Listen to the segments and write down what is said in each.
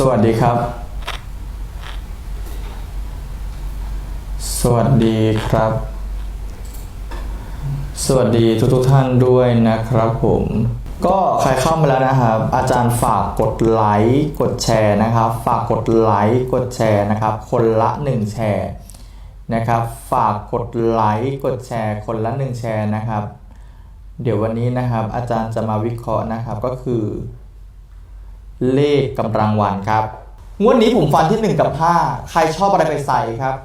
สวัสดีครับ สวัสดีครับ สวัสดีทุกทุกท่านด้วยนะครับผม ก็ใครเข้ามาแล้วนะครับ อาจารย์ฝากกดไลค์กดแชร์นะครับ ฝากกดไลค์กดแชร์นะครับ คนละ1แชร์นะครับ ฝากกดไลค์กดแชร์ คนละ1แชร์นะครับ เดี๋ยววันนี้นะครับ อาจารย์จะมาวิเคราะห์นะครับก็คือ เลขกำลังวันครับ งวดนี้ผมฟันที่ 1 กับ 5 ใครชอบอะไรไปใส่ครับ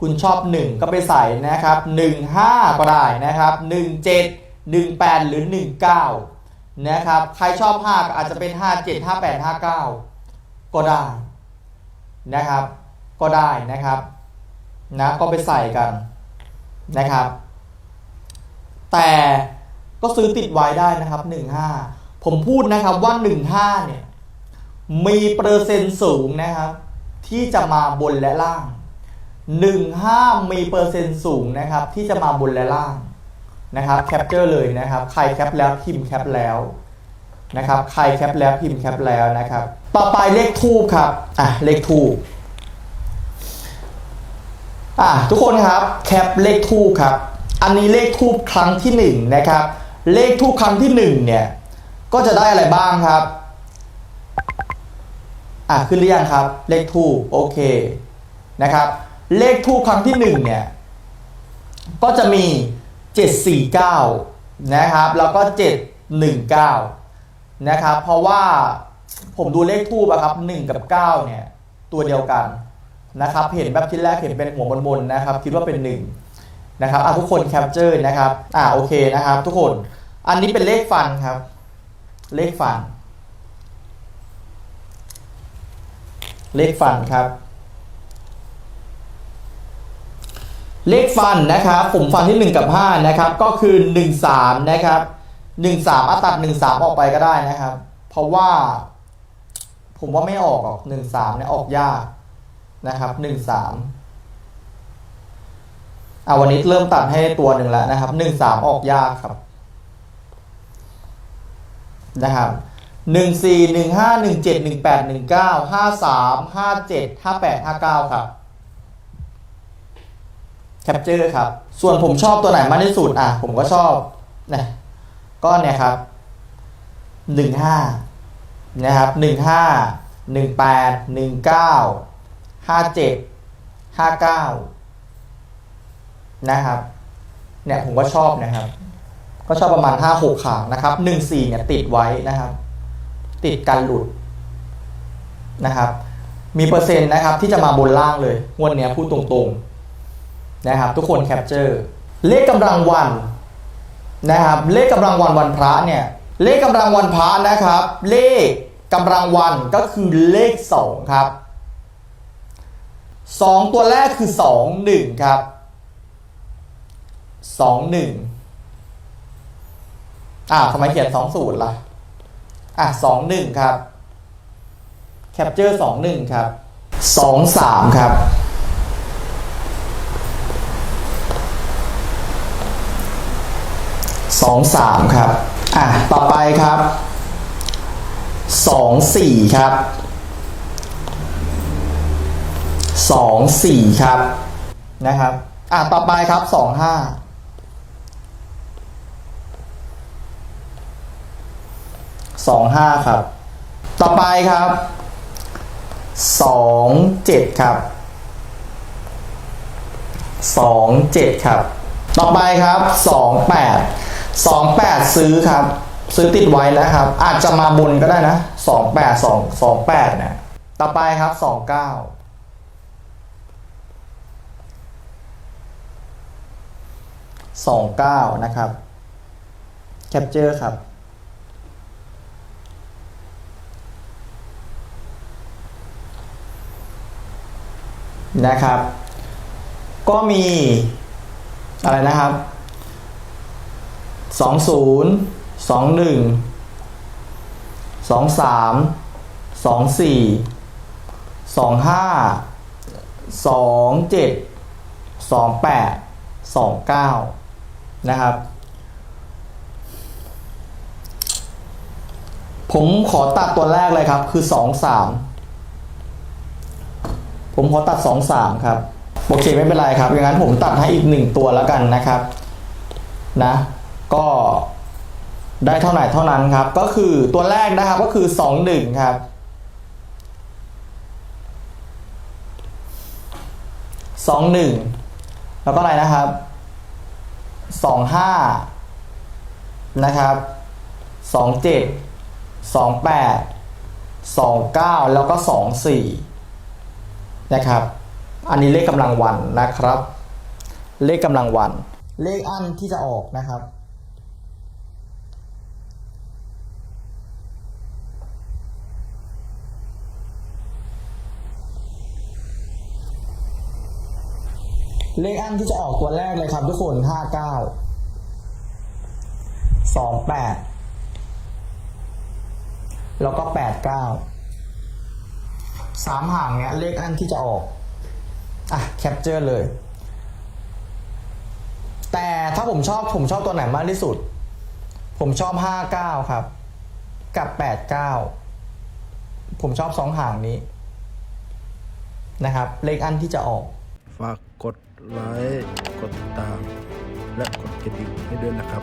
คุณชอบ 1 ก็ไปใส่นะครับ 1 5 ก็ได้นะครับ 1 7 1 8 หรือ 19 นะครับ ใครชอบ 5 ก็อาจจะเป็น 5 7 5 8 5 9 ก็ได้นะครับ ก็ได้นะครับนะก็ไปใส่กันนะครับ แต่ก็ซื้อติดไว้ได้นะครับ 15 ผมพูดนะครับว่า 15เนี่ย มีเปอร์เซ็นต์สูงนะครับ ที่จะมาบนและล่าง15มีเปอร์เซ็นต์สูงนะครับ ที่จะมาบนและล่างนะครับแคปเจอร์เลยนะครับ ใครแคปแล้วพิมพ์แคปแล้วนะครับ ใครแคปแล้วพิมพ์แคปแล้วนะครับ ต่อไปเลขทูบครับอะเลขทูบอะทุกคนครับแคปเลขทูบครับ อันนี้เลขทูบครั้งที่หนึ่งนะครับ เลขทูบครั้งที่หนึ่งเนี่ยก็จะได้อะไรบ้างครับ อะขึ้นหรือยังครับ เลขทูบโอเคนะครับ เลขทูบครั้งที่หนึ่งเนี่ยก็จะมี 749 นะครับ แล้วก็ 719 นะครับ เพราะว่าผมดูเลขทูบอะครับ 1 กับ 9 เนี่ย ตัวเดียวกันนะครับ เห็นแบบที่แรกเห็นเป็นหัวบนๆนะครับ คิดว่าเป็น 1 นะครับอะทุกคนแคปเจอร์นะครับ อะโอเคนะครับ ทุกคน อันนี้เป็นเลขฟันครับ เลขฟัน เลขฟันครับ เลขฟันนะครับผมฟันที่ 1 กับ 5 นะครับ ก็คือ 1 3 นะครับ1 3อาตัด 1 3 ออกไปก็ได้นะครับ เพราะว่า ผมว่าไม่ออกหรอก1 3เนี่ยออกยากนะครับ1 3อ่าวันนี้เริ่มตัดให้ตัวหนึ่งแล้วนะครับ 1 3 ออกยากครับนะครับ หนึ่งสี่หนึ่งห้าหนึ่งเจ็ดหนึ่งแปดหนึ่งเก้าห้าสามห้าเจ็ดห้าแปดห้าเก้าครับแคปเจอร์ครับ ส่วนผมชอบตัวไหนมากที่สุดอะ ผมก็ชอบนะก้อนเนี่ยครับหนึ่งห้านะครับหนึ่งห้าหนึ่งแปดหนึ่งเก้าห้าเจ็ดห้าเก้านะครับ เนี่ยผมก็ชอบนะครับ ก็ชอบประมาณห้าหกขางนะครับหนึ่งสี่เนี่ยติดไว้นะครับ ติดกันหลุดนะครับ มีเปอร์เซ็นต์นะครับ ที่จะมาบนล่างเลยงวดเนี้ยพูดตรงๆนะครับ ทุกคนแคปเจอร์เลขกำลังวันนะครับ เลขกำลังวันวันพระเนี่ย เลขกำลังวันพระนะครับ เลขกำลังวันก็คือเลขสองครับสองตัวแรกคือสองหนึ่งครับสองหนึ่งอ่าทำไมเขียนสองศูนย์ล่ะ อะสองหนึ่งครับแคปเจอร์สองหนึ่งครับสองสามครับสองสามครับ อะ ต่อไปครับสองสี่ครับสองสี่ครับ นะครับ อะ ต่อไปครับสองห้า สองห้าครับ ต่อไปครับสองเจ็ดครับสองเจ็ดครับ ต่อไปครับสองแปดสองแปดซื้อครับ ซื้อติดไว้นะครับ อาจจะมาบนก็ได้นะสองแปดสองสองแปดเนี่ยต่อไปครับสองเก้าสองเก้านะครับ แคปเจอร์ครับ นะครับ ก็มีอะไรนะครับสองศูนย์สองหนึ่งสองสามสองสี่สองห้าสองเจ็ดสองแปดสองเก้านะครับ ผมขอตัดตัวแรกเลยครับคือสองสาม ผมขอตัด 2 3 ครับ โอเคไม่เป็นไรครับอย่างนั้นผมตัดให้อีก 1 ตัวแล้วกันนะครับนะ ก็ได้เท่าไหร่เท่านั้นครับ ก็คือตัวแรกนะครับก็คือ 2 1 ครับ2 1แล้วก็อะไรนะครับ2 5นะครับ2 7 2 8 2 9แล้วก็2 4 นะครับ อันนี้เลขกำลังวันนะครับ เลขกำลังวัน เลขอันที่จะออกนะครับ เลขอันที่จะออกตัวแรกเลยครับทุกคนห้าเก้าสองแปดแล้วก็แปดเก้า สามห่างเนี้ยเลขอันที่จะออก อะแคปเจอร์เลย แต่ถ้าผมชอบผมชอบตัวไหนมากที่สุด ผมชอบห้าเก้าครับ กับแปดเก้าผมชอบสองห่างนี้ นะครับ เลขอันที่จะออก ฝากกดไลค์กดติดตาม และกดกระดิ่งให้ด้วยนะครับ